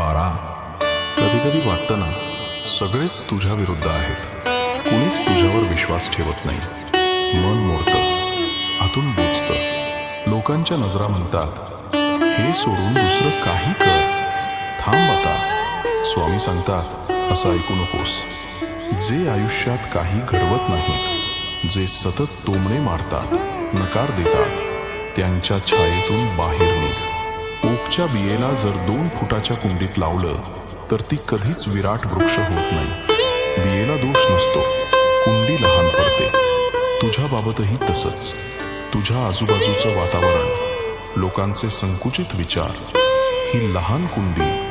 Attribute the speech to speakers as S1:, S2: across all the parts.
S1: बारा. कधी कधी वाटतं ना सगळेच तुझ्या विरुद्ध आहेत. कुणीच तुझ्यावर विश्वास ठेवत नाही. मन मोडतं. आतून बोचतं लोकांच्या नजरा म्हणतात हे सोडून दुसरं काही कर. थांब आता. स्वामी सांगतात असं ऐकू नकोस. जे आयुष्यात काही घडवत नाहीत जे सतत तोमणे मारतात नकार देतात त्यांच्या छायेतून बाहेर निघ. ओकच्या बियेला जर दोन फुटाच्या कुंडीत लावलं तर ती कधीच विराट वृक्ष होत नाही. बियेला दोष नसतो. कुंडी लहान पडते. तुझ्याबाबतही तसंच. तुझ्या आजूबाजूचं वातावरण लोकांचे संकुचित विचार ही लहान कुंडी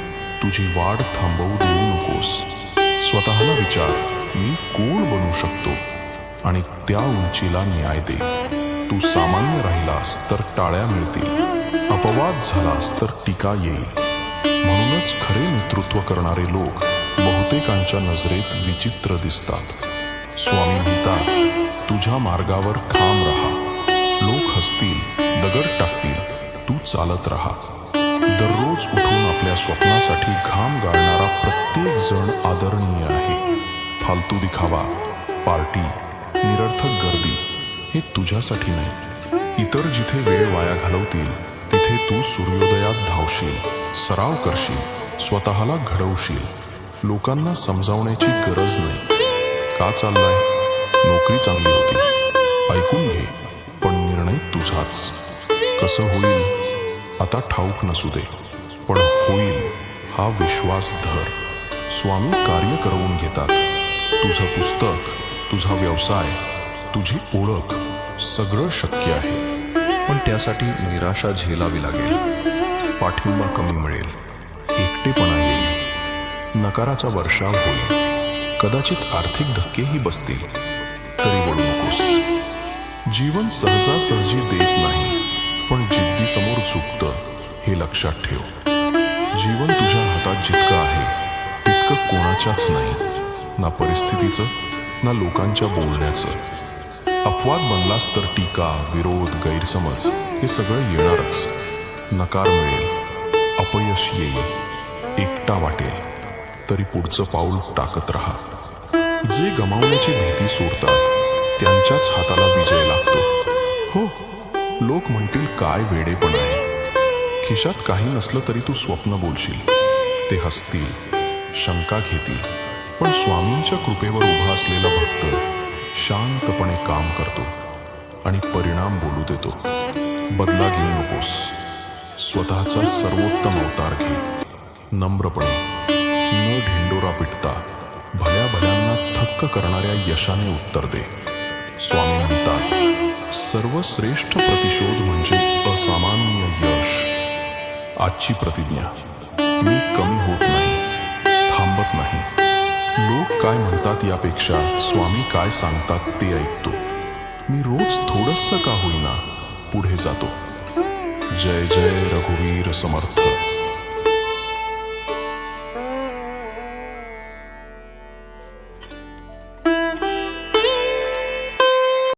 S1: तुझी वाढ थांबवू देऊ नकोस. स्वतःला विचार मी कोण बनू शकतो? आणि त्या उंचीला न्याय दे. तू सामान्य राहिलास तर टाळ्या मिळतील. अपवाद झालास तर टीका येईल. म्हणूनच खरे नेतृत्व करणारे लोक बहुतेकांच्या नजरेत विचित्र दिसतात. स्वामी म्हणतात तुझ्या मार्गावर ठाम राहा. लोक हसतील दगड टाकतील तू चालत राहा. दररोज उठून आपल्या स्वप्नासाठी घाम गाळणारा प्रत्येक जण आदरणीय आहे. फालतू दिखावा पार्टी निरर्थक गर्दी हे तुझ्यासाठी नाही. इतर जिथे वेळ वाया घालवतील तिथे तू सूर्योदयात धावशील सराव करशील स्वतःला घडवशील. लोकांना समजावण्याची गरज नाही. का चाललाय? नोकरी चांगली होती. ऐकून घे पण निर्णय तुझाच. कसं होईल? आता ठाऊक नसू दे पण होईल. हा विश्वास धर स्वामी कार्य करवून घेतात. तुझं पुस्तक तुझा व्यवसाय तुझी ओळख सगळं शक्य आहे. पण त्यासाठी निराशा झेलावी लागेल. पाठिंबा कमी मिळेल. एकटेपणा येईल. नकाराचा वर्षाव होईल. कदाचित आर्थिक धक्केही बसतील. तरी वळू नकोस. जीवन सहजासहजी देत नाही पण जिद्दी समोर झुकतं हे लक्षात ठेव. जीवन तुझ्या हातात जितकं आहे तितकं कोणाच्याच नाही. ना परिस्थितीचं ना लोकांच्या बोलण्याचं. अपवाद बनलास तर टीका विरोध गैरसमज हे सगळं येणारच. नकार मिळेल. अपयश येईल. एकटा वाटेल. तरी पुढचं पाऊल टाकत राहा. जे गमावण्याची भीती सोडतात त्यांच्याच हाताला विजय लागतो. हो लोक म्हणतील काय वेडेपण आहे. खिशात काही नसलं तरी तू स्वप्न बोलशील. ते हसतील शंका घेतील. पण स्वामींच्या कृपेवर उभा असलेला भक्त शांतपणे काम करतो आणि परिणाम बोलू देतो. बदला घेऊ नकोस. स्वतःचा सर्वोत्तम अवतार घे. नम्रपणे. न ढिंडोरा पिटता भल्या भल्यांना थक्क करणाऱ्या यशाने उत्तर दे. स्वामी म्हणतात सर्वश्रेष्ठ प्रतिशोध म्हणजे असामान्य यश. आजची प्रतिज्ञा मी कमी होत नाही थांबत नाही. लोक काय म्हणतात यापेक्षा स्वामी काय सांगतात ते ऐकतो. मी रोज थोडस का होईना पुढे जातो. जय जय रघुवीर समर्थ.